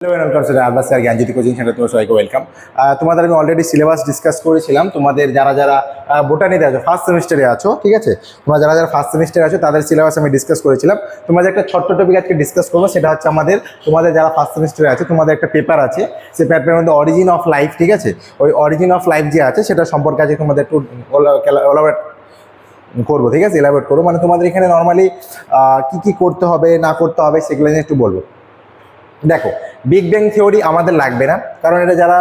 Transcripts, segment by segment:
Welcome sir Abbas sir Gyanjyoti coaching centre তোমার সবাইকে welcome তোমাদের আমি অলরেডি সিলেবাস ডিসকাস করেছিলাম। তোমাদের যারা যারা বোটানিতে আছো ফার্স্ট সেমিস্টারে আছো, ঠিক আছে? তোমরা যারা যারা ফার্স্ট সেমিস্টারে আছো, তাদের সিলেবাস আমি ডিসকাস করেছিলাম। তোমাদের একটা ছোট্ট টপিক আজকে ডিসকাস করব, সেটা হচ্ছে আমাদের, তোমাদের যারা ফার্স্ট সেমিস্টারে আছে, তোমাদের একটা পেপার আছে। সেই পেপারের মধ্যে অরিজিন অফ লাইফ ঠিক আছে? ওই অরিজিন অফ লাইফ যে আছে, সেটা সম্পর্কে আছে তোমাদের একটু ওলাবেট করব, ঠিক আছে? এলাবোরেট করব। মানে তোমাদের এখানে নর্মালি কী কী করতে হবে, না করতে হবে, সেগুলো নিয়ে একটু বলব। দেখো বিগ ব্যাং থিওরি আমাদের লাগবে না। কারণ এটা যারা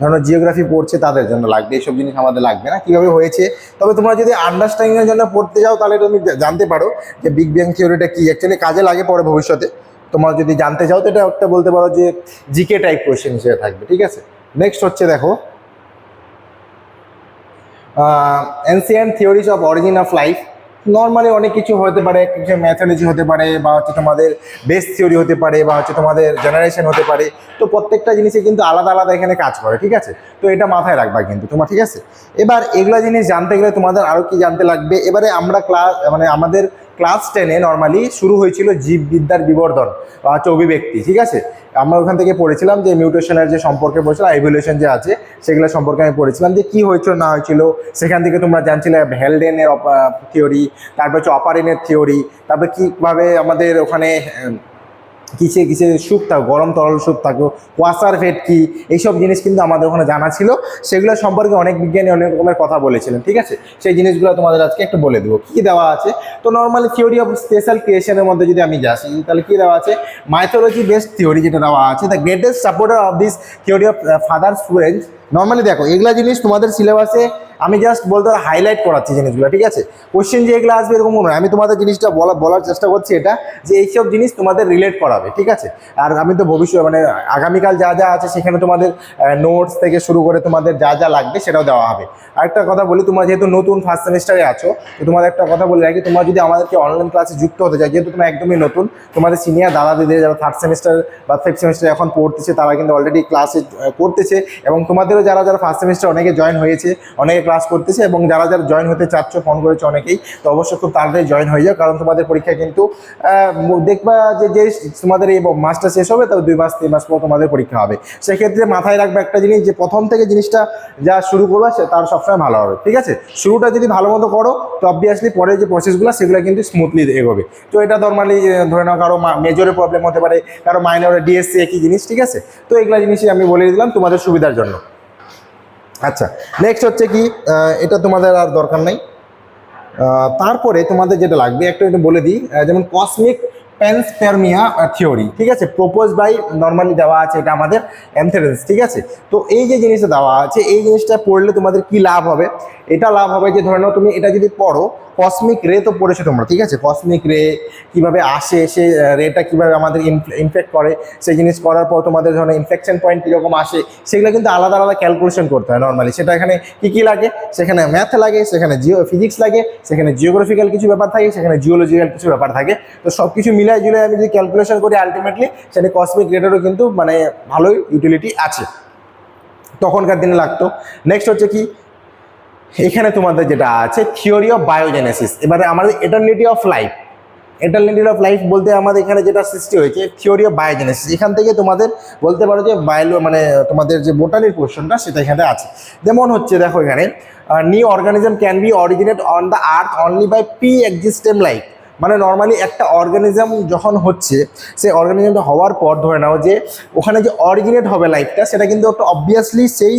ধরো জিওগ্রাফি পড়ছে তাদের জন্য লাগবে, এইসব জিনিস আমাদের লাগবে না। কীভাবে হয়েছে? তবে তোমরা যদি আন্ডারস্ট্যান্ডিংয়ের জন্য পড়তে যাও, তাহলে তুমি জানতে পারো যে বিগ ব্যাং থিওরিটা কী। অ্যাকচুয়ালি কাজে লাগে পরে ভবিষ্যতে। তোমরা যদি জানতে চাও তো এটা একটা বলতে পারো যে জিকে টাইপ কোয়েশ্চেন হিসেবে থাকবে, ঠিক আছে? নেক্সট হচ্ছে দেখো ancient theories of origin of life normally অনেক কিছু হতে পারে, কিছু ম্যাথোলজি হতে পারে, বা হচ্ছে তোমাদের বেস থিওরি হতে পারে, বা হচ্ছে তোমাদের জেনারেশন হতে পারে। তো প্রত্যেকটা জিনিসে কিন্তু আলাদা আলাদা এখানে কাজ করে, ঠিক আছে? তো এটা মাথায় রাখবা কিন্তু তোমার, ঠিক আছে? এবার এগুলো জিনিস জানতে গেলে তোমাদের আরও কি জানতে লাগবে? এবারে আমরা ক্লাস মানে আমাদের ক্লাস টেনে নর্মালি শুরু হয়েছিল জীববিদ্যার বিবর্ধন বা হচ্ছে অভিব্যক্তি ঠিক আছে? আমরা ওখান থেকে পড়েছিলাম যে মিউটেশনের যে সম্পর্কে পড়েছিলাম এভলিউশন যে আছে, সেগুলো সম্পর্কে আমি পড়েছিলাম যে কী হয়েছিল, না হয়েছিল। সেখান থেকে তোমরা জানছিলে হেলডেনের থিওরি তারপর হচ্ছে অপারেনের থিওরি তারপর কীভাবে আমাদের ওখানে কিসে কিসে সুপ থাকো গরম তরল সুপ থাকো ওয়াসার ফেট কি এইসব জিনিস কিন্তু আমাদের ওখানে জানা ছিল। সেগুলো সম্পর্কে অনেক বিজ্ঞানী অনেক রকমের কথা বলেছিলেন, ঠিক আছে? সেই জিনিসগুলো তোমাদের আজকে একটু বলে দেবো, কী দেওয়া আছে? তো নর্মালি থিওরি অফ স্পেশাল ক্রিয়েশনের মধ্যে যদি আমি যাচ্ছি তাহলে কী দেওয়া আছে? মাইথোলজি বেসড থিওরি যেটা দেওয়া আছে the greatest supporter of this theory of father students normally দেখো, এগুলা জিনিস তোমাদের সিলেবাসে আমি জাস্ট বলতে হাইলাইট করাচ্ছি জিনিসগুলো, ঠিক আছে? কোশ্চেন যে এগুলো আসবে এরকম নয় আমি তোমাদের জিনিসটা বলা, বলার চেষ্টা করছি এটা, যে এইসব জিনিস তোমাদের রিলেট করাবে, ঠিক আছে? আর আমি তো ভবিষ্যৎ মানে আগামীকাল যা যা আছে সেখানে তোমাদের নোটস থেকে শুরু করে তোমাদের যা যা লাগবে সেটাও দেওয়া হবে। আরেকটা কথা বলি, তোমরা যেহেতু নতুন ফার্স্ট সেমিস্টারে আছো, তো তোমাদের একটা কথা বলে রাখি, তোমরা যদি আমাদেরকে অনলাইন ক্লাসে যুক্ত হতে চাই যেহেতু তোমরা একদমই নতুন, তোমাদের সিনিয়র দাদা দিদি যারা থার্ড সেমিস্টার বা ফিফথ সেমিস্টার এখন পড়তেছে, তারা কিন্তু অলরেডি ক্লাসে করতেছে, এবং তোমাদেরও যারা যারা ফার্স্ট সেমিস্টার অনেকে জয়েন হয়েছে, অনেকে ক্লাস করতেছে এবং যারা যারা জয়েন হতে চাচ্ছ ফোন করেছে অনেকেই, তো অবশ্যই খুব তাড়াতাড়ি জয়েন হয়ে যাও, কারণ তোমাদের পরীক্ষা কিন্তু দেখবা যে যে তোমাদের এই মাসটা শেষ হবে তবে দুই মাস, তিন মাস পর তোমাদের পরীক্ষা হবে। সেক্ষেত্রে মাথায় রাখবে একটা জিনিস যে, প্রথম থেকে জিনিসটা যা শুরু করবে, সে তার সবসময় ভালো হবে, ঠিক আছে? শুরুটা যদি ভালো মতো করো, তো অবভিয়াসলি পরে যে প্রসেসগুলো সেগুলো কিন্তু স্মুথলি এগোবে। তো এটা নর্মালি ধরে নাও কারও মেজরে প্রবলেম হতে পারে, কারও মাইনরে ডিএসসি একই জিনিস, ঠিক আছে? তো এগুলো জিনিসই আমি বলে দিলাম তোমাদের সুবিধার জন্য। আচ্ছা নেক্সট হচ্ছে কি এটা তোমাদের আর দরকার নাই। তারপরে তোমাদের যেটা লাগবে, একটা একটু বলে দিই যেমন কসমিক প্যান্সপেরমিয়া থিওরি ঠিক আছে? প্রোপোজ বাই নর্মালি দেওয়া আছে এটা আমাদের অ্যান্থেরেন্স ঠিক আছে? তো এই যে জিনিসটা দেওয়া আছে, এই জিনিসটা পড়লে তোমাদের কি লাভ হবে? এটা লাভ হবে যে, ধরে নাও তুমি এটা যদি পড়ো কসমিক রে তো পড়েছো তোমরা, ঠিক আছে? কসমিক রে কীভাবে আসে, সে রেটা কীভাবে আমাদের ইনফেক্ট করে, সেই জিনিস করার পর তোমাদের ধরনের ইনফেকশন পয়েন্ট কীরকম আসে, সেগুলো কিন্তু আলাদা আলাদা ক্যালকুলেশন করতে হয় নর্মালি সেটা এখানে কী কী লাগে? সেখানে ম্যাথ লাগে, সেখানে জিও ফিজিক্স লাগে, সেখানে জিওগ্রাফিক্যাল কিছু ব্যাপার থাকে, সেখানে জিওলজিক্যাল কিছু ব্যাপার থাকে। তো সব কিছু মিলাই জুলাই আমি যদি ক্যালকুলেশন করি আলটিমেটলি সেখানে কসমিক রেটেরও কিন্তু মানে ভালোই ইউটিলিটি আছে। তখনকার দিনে লাগতো। নেক্সট হচ্ছে কি? এখানে তোমাদের যেটা আছে থিওরি অফ বায়োজেনেসিস এবারে আমাদের eternity of life eternity of life বলতে আমাদের এখানে যেটা সৃষ্টি হয়েছে থিওরি অফ বায়োজেনেসিস এখান থেকে তোমাদের বলতে পারো যে বায়োলো মানে তোমাদের যে বোটানির কোশ্চেনটা সেটা এখানে আছে। যেমন হচ্ছে দেখো এখানে new organism can be originate on the earth only by pre existing life মানে নর্মালি একটা অর্গানিজম যখন হচ্ছে, সেই অর্গানিজমটা হওয়ার পর ধরে নাও যে, ওখানে যে অরিজিনেট হবে লাইফটা সেটা কিন্তু একটা অবভিয়াসলি সেই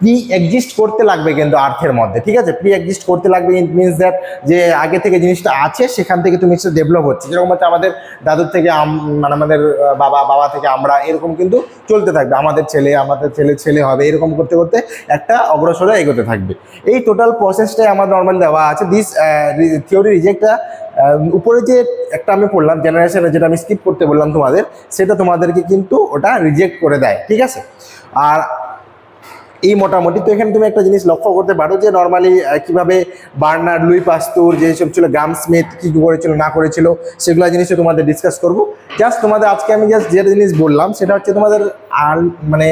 প্রি এক্সিস্ট করতে লাগবে কিন্তু আর্থের মধ্যে, ঠিক আছে? প্রি এক্সিস্ট করতে লাগবে ইট মিনস দ্যাট যে আগে থেকে জিনিসটা আছে, সেখান থেকে তুমি সেটা ডেভেলপ হচ্ছে। যেরকম হচ্ছে আমাদের দাদুর থেকে মানে আমাদের বাবা বাবা থেকে আমরা, এরকম কিন্তু চলতে থাকবে। আমাদের ছেলে আমাদের ছেলে ছেলে হবে, এরকম করতে করতে একটা অগ্রসরে এগোতে থাকবে। এই টোটাল প্রসেসটাই আমার নর্মালি দেওয়া আছে। দিস থিওরি রিজেক্টটা উপরে যে একটা আমি পড়লাম জেনারেশনে যেটা আমি স্কিপ করতে বললাম তোমাদের, সেটা তোমাদেরকে কিন্তু ওটা রিজেক্ট করে দেয়, ঠিক আছে? আর এই মোটামুটি। তো এখানে তুমি একটা জিনিস লক্ষ্য করতে পারো যে নর্মালি কীভাবে বার্নার লুই পাস্তুর যেসব ছিল গ্রাম স্মিথ কী করেছিল, না করেছিল, সেগুলো জিনিসও তোমাদের ডিসকাস করব। জাস্ট তোমাদের আজকে আমি জাস্ট যেটা জিনিস বললাম, সেটা হচ্ছে তোমাদের মানে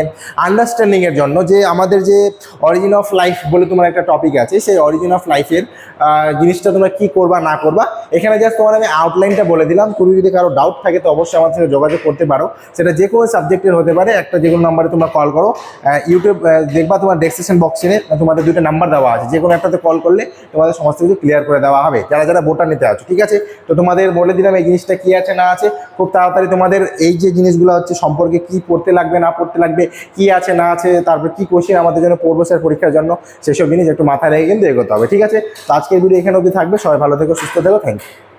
আন্ডারস্ট্যান্ডিংয়ের জন্য যে আমাদের যে অরিজিন অফ লাইফ বলে তোমার একটা টপিক আছে, সেই অরিজিন অফ লাইফের জিনিসটা তোমরা কি করবা, না করবা, এখানে জাস্ট তোমার আমি আউটলাইনটা বলে দিলাম। তুমি যদি কারও ডাউট থাকে তো অবশ্যই আমার সাথে যোগাযোগ করতে পারো। সেটা যে কোনো সাবজেক্টের হতে পারে, একটা যে কোনো নাম্বারে তোমরা কল করো। ইউটিউব দেখবা তোমার ডেসক্রিপশন বক্সে তোমাদের দুটো নাম্বার দেওয়া আছে। যে কোনো একটাতে কল করলে তোমাদের সমস্ত কিছু ক্লিয়ার করে দেওয়া হবে। যারা যারা ভোটার নিতে আছো, ঠিক আছে? তো তোমাদের বলে দিলাম এই জিনিসটা কী আছে, না আছে। খুব তাড়াতাড়ি তোমাদের এই যে জিনিসগুলো হচ্ছে সম্পর্কে কি পড়তে লাগবে না পড়তে লাগবে, কি আছে না আছে, তারপর কি কোশ্চেন আমাদের জন্য পড়ব স্যার পরীক্ষার জন্য, সেসব জিনিস একটু মাথায় রেখে কিন্তু এগোতে হবে, ঠিক আছে? তো আজকের ভিডিও এখানে অবধি থাকবে, সবাই ভালো থেকো, সুস্থ থেকো থ্যাংক ইউ